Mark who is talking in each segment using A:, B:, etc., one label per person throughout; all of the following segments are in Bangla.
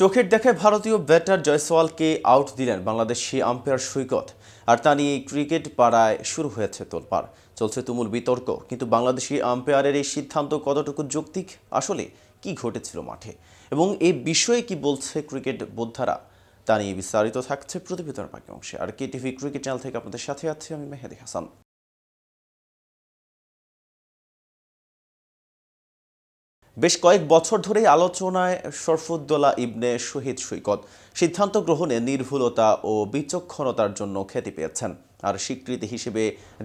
A: চোখের দেখায় ভারতীয় ব্যাটার জয়সওয়ালকে আউট দিলেন বাংলাদেশি আম্পায়ার সৈকত। আর তা নিয়ে ক্রিকেট পাড়ায় শুরু হয়েছে তোলপাড়। চলছে তুমুল বিতর্ক, কিন্তু বাংলাদেশি আম্পায়ারের এই সিদ্ধান্ত কতটুকু যৌক্তিক, আসলে কি ঘটেছিল মাঠে? এবং এই বিষয়ে কি বলছে ক্রিকেট বোদ্ধারা? তা নিয়ে বিস্তারিত থাকছে প্রতিবেদনের বাকি অংশে। R K TV cricket channel থেকে আপনাদের সাথে আছি আমি মেহেদি হাসান। বেশ কয়েক বছর ধরেই আলোচনায় শরফুদ্দোলা ইবনে শহীদ সৈকত। সিদ্ধান্ত গ্রহণে নির্ভুলতা ও বিচক্ষণতার জন্য খ্যাতি পেয়েছেন। আর স্বীকৃতি হিসেবে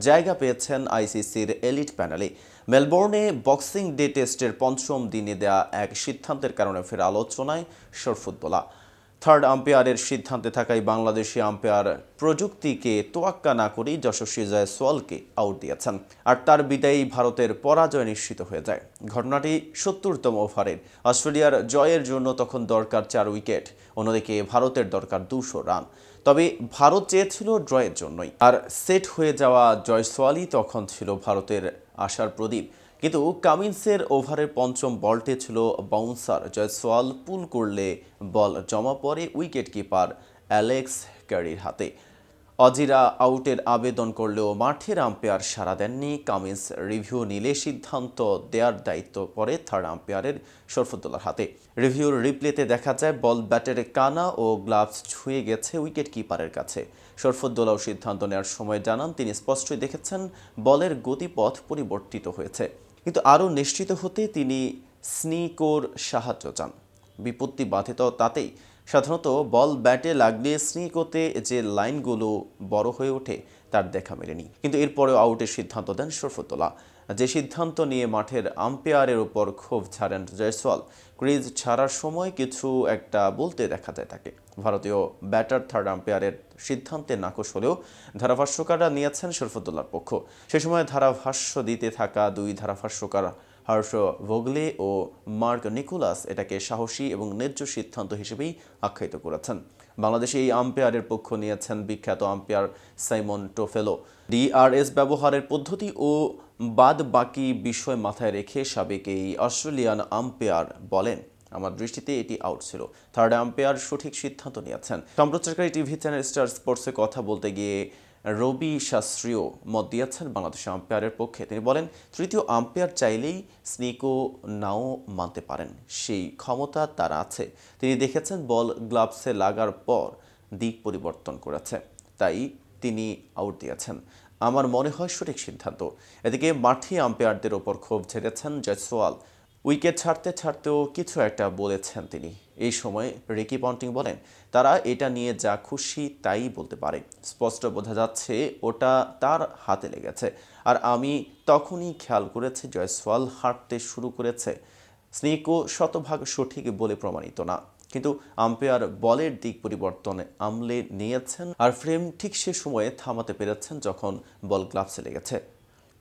A: জায়গা পেয়েছেন আইসিসির এলিট প্যানেলে। মেলবোর্নে বক্সিং ডে টেস্টের পঞ্চম দিনে দেয়া এক সিদ্ধান্তের কারণে ফের আলোচনায় শরফুদ্দোলা। থার্ড আম্পায়ারের সিদ্ধান্তে থাকায় বাংলাদেশি আম্পায়ার প্রযুক্তিকে তোয়াক্কা না করেই যশস্বী জয়সওয়ালকে আউট দিয়েছেন। আর তার বিদায়ী ভারতের পরাজয় নিশ্চিত হয়ে যায়। ঘটনাটি সত্তরতম ওভারের অস্ট্রেলিয়ার জয়ের জন্য তখন দরকার চার উইকেট। অন্যদিকে ভারতের দরকার দুশো রান। তবে ভারত চেয়েছিল ড্রয়ের জন্যই। আর সেট হয়ে যাওয়া জয়সওয়ালই তখন ছিল ভারতের আশার প্রদীপ। কিন্তু কামিন্সের ওভারের পঞ্চম বলটি ছিল বাউন্সার জয়সওয়াল পুল করলে বল জমা পড়ে উইকেট কিপার অ্যালেক্স ক্যারির হাতে। অজিরা আউটের আবেদন করলেও মাঠের আম্পায়ার সাড়া দেননি। কামিন্স রিভিউ নিলে সিদ্ধান্ত দেওয়ার দায়িত্ব পরে থার্ড আম্পায়ারের শরফুদ্দোল্লার হাতে। রিভিউর রিপ্লেতে দেখা যায়, বল ব্যাটের কানা ও গ্লাভস ছুঁয়ে গেছে উইকেট কিপারের কাছে। শরফুদ্দোল্লাও সিদ্ধান্ত নেওয়ার সময় জানান, তিনি স্পষ্টই দেখেছেন, বলের গতিপথ পরিবর্তিত হয়েছে। কিন্তু আরও নিশ্চিত হতে তিনি স্নিকোর সাহায্য চান। বিপত্তি বাধিত তাতেই সাধারণত বল ব্যাটে লাগলে স্নিকোতে যে লাইনগুলো বড় হয়ে ওঠে, তার দেখা মেলেনি। কিন্তু এরপরেও আউটের সিদ্ধান্ত দেন শরফুদ্দোল্লা যে সিদ্ধান্ত নিয়ে মাঠের আম্পায়ারের উপর ক্ষোভ ছাড়েন জয়সওয়াল, ক্রিজ ছাড়ার সময় কিছু একটা বলতে দেখা যায় তাকে ভারতীয় ব্যাটার থার্ড আম্পায়ারের সিদ্ধান্তে নাকশ হলেও ধারাভাষ্যকাররা নিয়েছেন শরফুদ্দোল্লার পক্ষ। সে সময় ধারাভাষ্য দিতে থাকা দুই ধারাভাষ্যকার হর্ষ ভোগলে ও মার্ক নিকোলাস এটাকে সাহসী এবং ন্যায্য সিদ্ধান্ত হিসেবেই আখ্যায়িত করেছেন। বাংলাদেশে এই আম্পায়ারের পক্ষ নিয়েছেন বিখ্যাত আম্পায়ার সাইমন টোফেলো। ডিআরএস ব্যবহারের পদ্ধতি ও বাদ বাকি বিষয় মাথায় রেখে সাবেক এই অস্ট্রেলিয়ান আম্পায়ার বলেন, আমার দৃষ্টিতে এটি আউট ছিল। থার্ড আম্পায়ার সঠিক সিদ্ধান্ত নিয়েছেন। সম্প্রচারকারী টিভি চ্যানেল স্টার স্পোর্টসে কথা বলতে গিয়ে রবি শাস্ত্রীয় মত দিয়েছেন বাংলাদেশের আম্পায়ারের পক্ষে। তিনি বলেন, তৃতীয় আম্পায়ার চাইলেই স্নিকো নাও মানতে পারেন। সেই ক্ষমতা তার আছে। তিনি দেখেছেন বল গ্লাভসে লাগার পর দিক পরিবর্তন করেছে। তাই তিনি আউট দিয়েছেন। আমার মনে হয় সঠিক সিদ্ধান্ত। এদিকে মাঠে আম্পায়ারদের ওপর ক্ষোভ ঝেড়েছেন জয়সওয়াল। উইকেট ছাড়তে ছাড়তেও কিছু একটা বলেছেন তিনি। এই সময় রিকি পন্টিং বলেন, তারা এটা নিয়ে যা খুশি তাই বলতে পারে। স্পষ্ট বোঝা যাচ্ছে ওটা তার হাতে লেগেছে। আর আমি তখনই খেয়াল করেছি জয়সওয়াল হাঁটতে শুরু করেছে। স্নিকো শতভাগ সঠিক বলে প্রমাণিত না। কিন্তু আম্পায়ার বলের দিক পরিবর্তনে আমলে নিয়েছেন আর ফ্রেম ঠিক সে সময়ে থামাতে পেরেছেন যখন বল গ্লাভসে লেগেছে।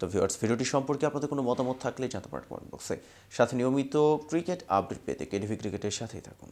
A: তো ভিউয়ার্স, ভিডিওটি সম্পর্কে আপনাদের কোনো মতামত থাকলে জানতে পারেন কমেন্ট বক্সে। সাথে নিয়মিত ক্রিকেট আপডেট পেতে কেডিভি ক্রিকেটের সাথেই থাকুন।